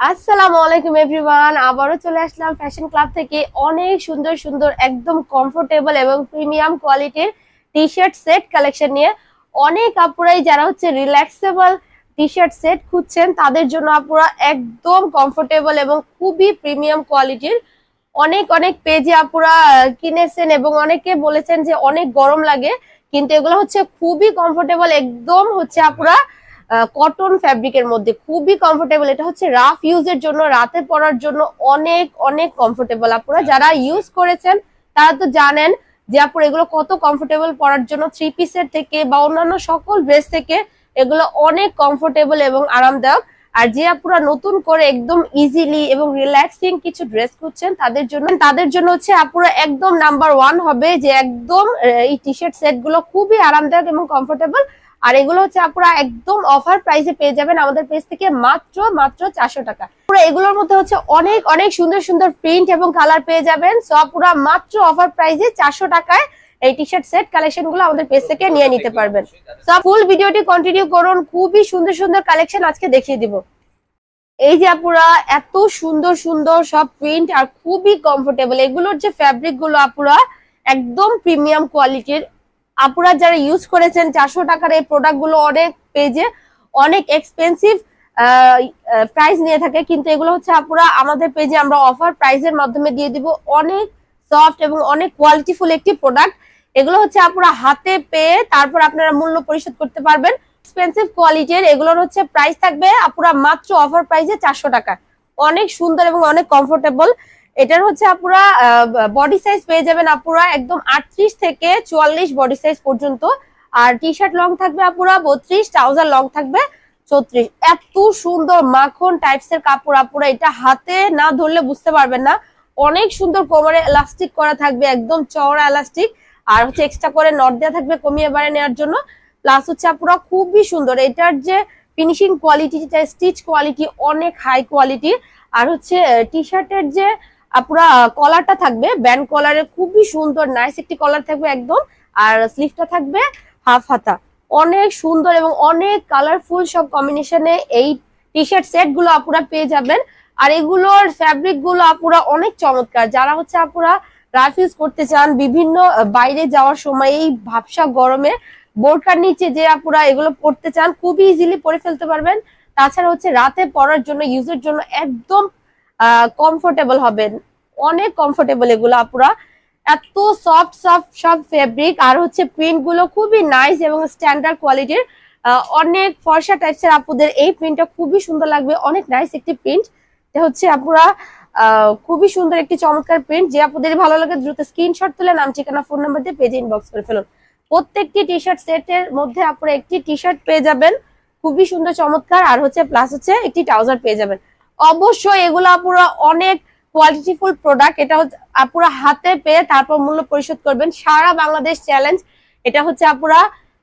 আসসালামু আলাইকুম এভরিওয়ান আবারও চলে আসলাম ফ্যাশন ক্লাব থেকে। অনেক সুন্দর সুন্দর, একদম কমফোর্টেবল এবং প্রিমিয়াম কোয়ালিটির টি শার্ট সেট কালেকশন নিয়ে অনেক আপুরাই যারা হচ্ছে রিল্যাক্সেবল টি শার্ট সেট খুঁজছেন, তাদের জন্য আপুরা একদম কমফোর্টেবল এবং খুবই প্রিমিয়াম কোয়ালিটির অনেক অনেক পেজে আপুরা কিনেছেন এবং অনেকে বলেছেন যে অনেক গরম লাগে, কিন্তু এগুলো হচ্ছে খুবই কমফোর্টেবল একদম হচ্ছে আপুরা কটন ফ্যাব্রিকের মধ্যে খুবই কমফোর্টেবল এটা হচ্ছে রাফ ইউজের জন্য রাতে পরার জন্য অনেক অনেক কমফোর্টেবল আপনারা যারা ইউজ করেছেন তারা তো জানেন যে আপুরা এগুলো কত কমফোর্টেবল পরার জন্য থ্রি পিসের থেকে বা অন্যান্য সকল ড্রেস থেকে এগুলো অনেক কমফোর্টেবল এবং আরামদায়ক। আর যে আপুরা নতুন করে একদম ইজিলি এবং রিল্যাক্সিং কিছু ড্রেস খুঁজছেন তাদের জন্য তাদের জন্য হচ্ছে আপুরা একদম নাম্বার ওয়ান হবে যে একদম এই টি শার্ট সেটগুলো খুবই আরামদায়ক এবং কমফোর্টেবল আর এগুলো হচ্ছে আপনারা একদম অফার প্রাইসে পেয়ে যাবেন আমাদের পেজ থেকে মাত্র মাত্র চারশো টাকা। পুরো এগুলোর মধ্যে হচ্ছে অনেক অনেক সুন্দর সুন্দর প্রিন্ট এবং কালার পেয়ে যাবেন। সব পুরো মাত্র অফার প্রাইসে চারশো টাকায় এই টি শার্ট সেট কালেকশনগুলো আমাদের পেজ থেকে নিয়ে নিতে পারবেন। সব ফুল ভিডিওটি কন্টিনিউ করুন। খুবই সুন্দর সুন্দর কালেকশন আজকে দেখিয়ে দিব। এই যে আপুরা, এত সুন্দর সুন্দর সব প্রিন্ট আর খুবই কমফোর্টেবল এগুলোর যে ফ্যাব্রিকগুলো আপুরা, একদম প্রিমিয়াম কোয়ালিটির আপুরা যারা ইউজ করেছেন চারশো টাকার এই প্রোডাক্টগুলো অনেক পেজে অনেক এক্সপেন্সিভ প্রাইস নিয়ে থাকে। কিন্তু এগুলো হচ্ছে আপুরা আমাদের পেজে আমরা অফার প্রাইসের মাধ্যমে দিয়ে দিব। অনেক সফট এবং অনেক কোয়ালিটিফুল একটি প্রোডাক্ট এগুলো হচ্ছে আপুরা হাতে পেয়ে তারপর আপনারা মূল্য পরিশোধ করতে পারবেন। এক্সপেন্সিভ কোয়ালিটির এগুলোর হচ্ছে প্রাইস থাকবে আপুরা মাত্র অফার প্রাইসে চারশো টাকা। অনেক সুন্দর এবং অনেক কমফোর্টেবল এটার হচ্ছে আপুরা বডি সাইজ পেয়ে যাবেন আপুরা একদম আটত্রিশ থেকে চুয়াল্লিশ বডি সাইজ পর্যন্ত। আর টি শার্ট লং থাকবে আপুরা বত্রিশ ট্রাউজার লং থাকবে চৌত্রিশ। এত সুন্দর মাখন টাইপস এর কাপড় আপুরা, এটা হাতে না ধরলে বুঝতে পারবেন না। অনেক সুন্দর কোমরে এলাস্টিক করা থাকবে, একদম চওড়া এলাস্টিক আর হচ্ছে এক্সট্রা করে নট দেওয়া থাকবে কমিয়ে বাড়ে নেওয়ার জন্য। প্লাস হচ্ছে আপুরা খুবই সুন্দর, এটার যে ফিনিশিং কোয়ালিটি স্টিচ কোয়ালিটি অনেক হাই কোয়ালিটি আর হচ্ছে টি শার্টের যে আপুরা কলারটা থাকবে ব্যান্ড কলারের খুবই সুন্দর নাইস একটি কলার থাকবে একদম, আর স্লিভটা থাকবে হাফ হাতা। অনেক সুন্দর এবং অনেক কালারফুল সব কম্বিনেশনে এই টি শার্ট সেটগুলো আপুরা পেয়ে যাবেন। আর এগুলোর ফ্যাব্রিকগুলো আপুরা অনেক চমৎকার। যারা হচ্ছে আপুরা রাফ ইউজ করতে চান, বিভিন্ন বাইরে যাওয়ার সময় এই ভাবসা গরমে, বোরকার নিচে যে আপুরা এগুলো পড়তে চান, খুবই ইজিলি পরে ফেলতে পারবেন। তাছাড়া হচ্ছে রাতে পরার জন্য ইউজের জন্য একদম কমফোর্টেবল হবেন। অনেক কমফোর্টেবল এগুলো আপুরা। এত সফট সফট সব ফেব্রিক আর হচ্ছে প্রিন্টগুলো খুবই নাইস এবং স্ট্যান্ডার্ড কোয়ালিটির অনেক ফর্সা টাইপস এর আপুদের এই প্রিন্টটা খুবই সুন্দর লাগবে। অনেক নাইস একটি প্রিন্ট এটা হচ্ছে আপুরা খুবই সুন্দর একটি চমৎকার প্রিন্ট যে আপুদের ভালো লাগে দ্রুত স্ক্রিনশট তুলে নাম, ঠিকানা ফোন নাম্বার দিয়ে পেজে ইনবক্স করে ফেলুন। প্রত্যেকটি টি শার্ট সেটের মধ্যে আপনারা একটি টি শার্ট পেয়ে যাবেন। খুবই সুন্দর, চমৎকার। আর হচ্ছে প্লাস হচ্ছে একটি ট্রাউজার পেয়ে যাবেন। অবশ্যই এগুলো আপুরা অনেক কোয়ালিটিফুল প্রোডাক্ট এটা আপুরা হাতে পেয়ে তারপর মূল্য পরিশোধ করবেন। সারা বাংলাদেশ চ্যালেঞ্জ এটা হচ্ছে আপুরা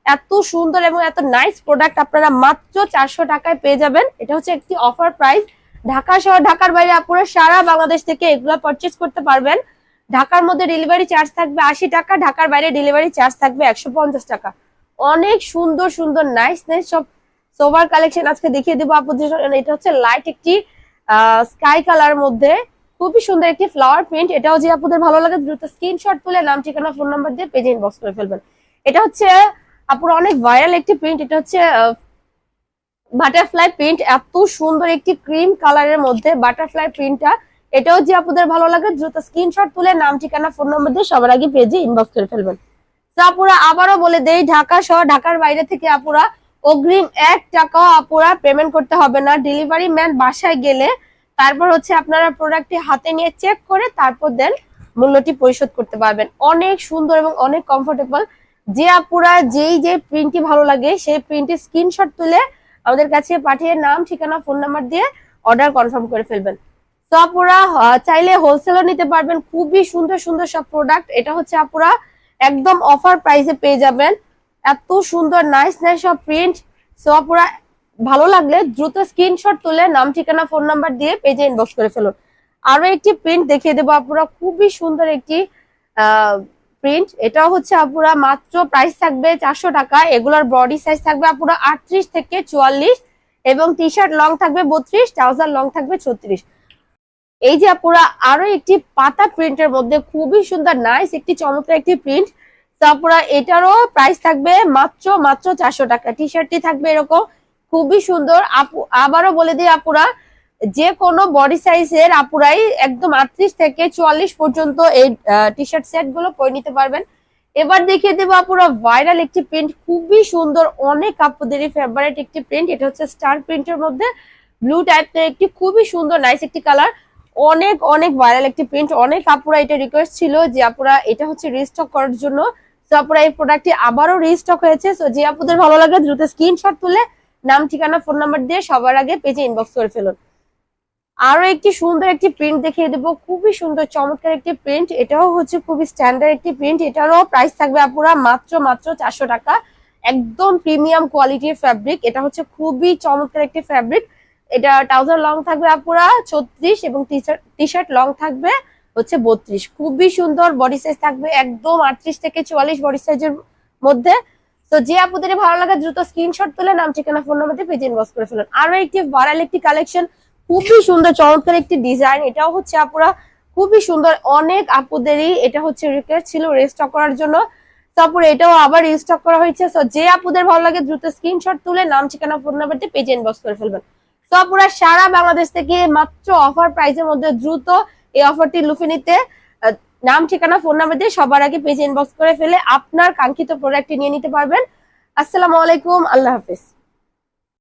এত সুন্দর এবং এত নাইস প্রোডাক্ট আপনারা মাত্র চারশো টাকায় পেয়ে যাবেন। এটা হচ্ছে একটি অফার প্রাইস ঢাকা শহর, ঢাকার বাইরে আপুরা সারা বাংলাদেশ থেকে এগুলো পারচেস করতে পারবেন। ঢাকার মধ্যে ডেলিভারি চার্জ থাকবে আশি টাকা, ঢাকার বাইরে ডেলিভারি চার্জ থাকবে একশো পঞ্চাশ টাকা। অনেক সুন্দর সুন্দর নাইস নাইস সব সোভার কালেকশন আজকে দেখিয়ে দেবো জন্য। এটা হচ্ছে লাইট একটি স্কাই কালার মধ্যে খুবই সুন্দর একটি ফ্লাওয়ার প্রিন্ট এটাও যে আপনাদের ভালো লাগে, দ্রুত স্ক্রিনশট তুলে নাম, ঠিকানা ফোন নাম্বার দিয়ে পেজে ইনবক্স করে ফেলবেন। এটা হচ্ছে, আপুর অনেক ভাইরাল একটি প্রিন্ট এটা হচ্ছে বাটারফ্লাই প্রিন্ট এত সুন্দর একটি ক্রিম কালারের মধ্যে বাটারফ্লাই প্রিন্টটা এটাও যে আপনাদের ভালো লাগে, দ্রুত স্ক্রিনশট তুলে নাম, ঠিকানা ফোন নাম্বার দিয়ে সবার আগে পেজে ইনবক্স করে ফেলবেন। তো আপুরা আবারও বলে দেই, ঢাকা সহ ঢাকার বাইরে থেকে আপুরা অগ্রিম এক টাকাও আপুরা পেমেন্ট করতে হবে না। ডেলিভারি ম্যান বাসায় গেলে তারপর হচ্ছে আপনারা প্রোডাক্টটি হাতে নিয়ে চেক করে তারপর দেন মূল্যটি পরিশোধ করতে পারবেন। অনেক সুন্দর এবং অনেক কমফোর্টেবল যে আপুরা যেই যে প্রিন্টটি ভালো লাগে, সেই প্রিন্টের স্ক্রিনশট তুলে আমাদের কাছে পাঠিয়ে নাম, ঠিকানা ফোন নাম্বার দিয়ে অর্ডার কনফার্ম করে ফেলবেন। তো আপুরা চাইলে হোলসেলও নিতে পারবেন। খুবই সুন্দর সুন্দর সব প্রোডাক্ট এটা হচ্ছে আপুরা একদম অফার প্রাইসে পেয়ে যাবেন। এত সুন্দর নাইস নাইস সব প্রিন্ট সো আপুরা, ভালো লাগলে দ্রুত স্ক্রিনশট তুলে নাম, ঠিকানা ফোন নাম্বার দিয়ে পেজে ইনবক্স করে ফেলুন। আরও একটি প্রিন্ট দেখিয়ে দেবো আপুরা, খুবই সুন্দর একটি প্রিন্ট এটা হচ্ছে আপুরা, মাত্র প্রাইস থাকবে চারশো টাকা। এগুলোর বডি সাইজ থাকবে আপুরা আটত্রিশ থেকে চুয়াল্লিশ এবং টি শার্ট লং থাকবে বত্রিশ ট্রাউজার লং থাকবে ছত্রিশ। এই যে আপুরা আরও একটি পাতা প্রিন্টের মধ্যে, খুবই সুন্দর নাইস একটি চমৎকার একটি প্রিন্ট তারপরে এটারও প্রাইস থাকবে মাত্র মাত্র চারশো টাকা। টি শার্টটি থাকবে এরকম। খুবই সুন্দর। আপু, আবারও বলে দিই আপুরা, যে কোনো বডি সাইজের আপুরাই একদম আটত্রিশ থেকে চুয়াল্লিশ পর্যন্ত এই টি শার্ট সেটগুলো পরে নিতে পারবেন। এবার দেখিয়ে দেবো আপুরা ভাইরাল একটি প্রিন্ট খুবই সুন্দর, অনেক আপুদেরই ফেভারিট একটি প্রিন্ট এটা হচ্ছে স্টার প্রিন্টের মধ্যে। ব্লু টাইপের একটি খুবই সুন্দর নাইস একটি কালার অনেক অনেক ভাইরাল একটি প্রিন্ট অনেক আপুরা এটা রিকোয়েস্ট ছিল যে আপুরা এটা হচ্ছে রিস্টক করার জন্য। তো আপুরা এই প্রোডাক্টটি আবারও রিস্টক হয়েছে। তো যে আপুদের ভালো লাগে দ্রুত স্ক্রিনশট তুলে নাম, ঠিকানা ফোন নাম্বার দিয়ে সবার আগে পেজে ইনবক্স করে ফেলুন। আরও একটি সুন্দর একটি প্রিন্ট দেখিয়ে দেবো। খুবই সুন্দর, চমৎকার একটি প্রিন্ট এটাও হচ্ছে খুবই স্ট্যান্ডার্ড একটি প্রিন্ট এটারও প্রাইস থাকবে আপুরা মাত্র মাত্র চারশো টাকা। একদম প্রিমিয়াম কোয়ালিটির ফ্যাব্রিক এটা হচ্ছে খুবই চমৎকার একটি ফ্যাব্রিক এটা ট্রাউজার লং থাকবে আপুরা, ছত্রিশ এবং টি শার্ট লং থাকবে। হচ্ছে বত্রিশ। খুবই সুন্দর বডি সাইজ থাকবে একদম আটত্রিশ থেকে চুয়াল্লিশ বডি সাইজের মধ্যে। তো যে আপুদের ভালো লাগে দ্রুত স্ক্রিনশট তুলে নাম, ঠিকানা ফোন নাম্বার দিয়ে পেজে ইনবক্স করে ফেলুন। আরও একটি ভাইরাল একটি কালেকশন খুবই সুন্দর, চমৎকার একটি ডিজাইন এটাও হচ্ছে আপুরা খুবই সুন্দর, অনেক আপুদেরই এটা হচ্ছে রিকোয়েস্ট ছিল রেস্টক করার জন্য। তারপরে এটাও আবার রিস্টক করা হয়েছে। তো যে আপুদের ভালো লাগে দ্রুত স্ক্রিনশট তুলে নাম, ঠিকানা ফোন নাম্বার দিয়ে পেজে ইনবক্স করে ফেলবেন। তো আপুরা সারা বাংলাদেশ থেকে মাত্র অফার প্রাইসের মধ্যে দ্রুত এই অফারটি লুফে নিতে নাম, ঠিকানা ফোন নাম্বার দিয়ে সবার আগে পেজ ইনবক্স করে ফেলে আপনার কাঙ্ক্ষিত প্রোডাক্টটি নিয়ে নিতে পারবেন। আসসালামু আলাইকুম, আল্লাহ হাফিজ।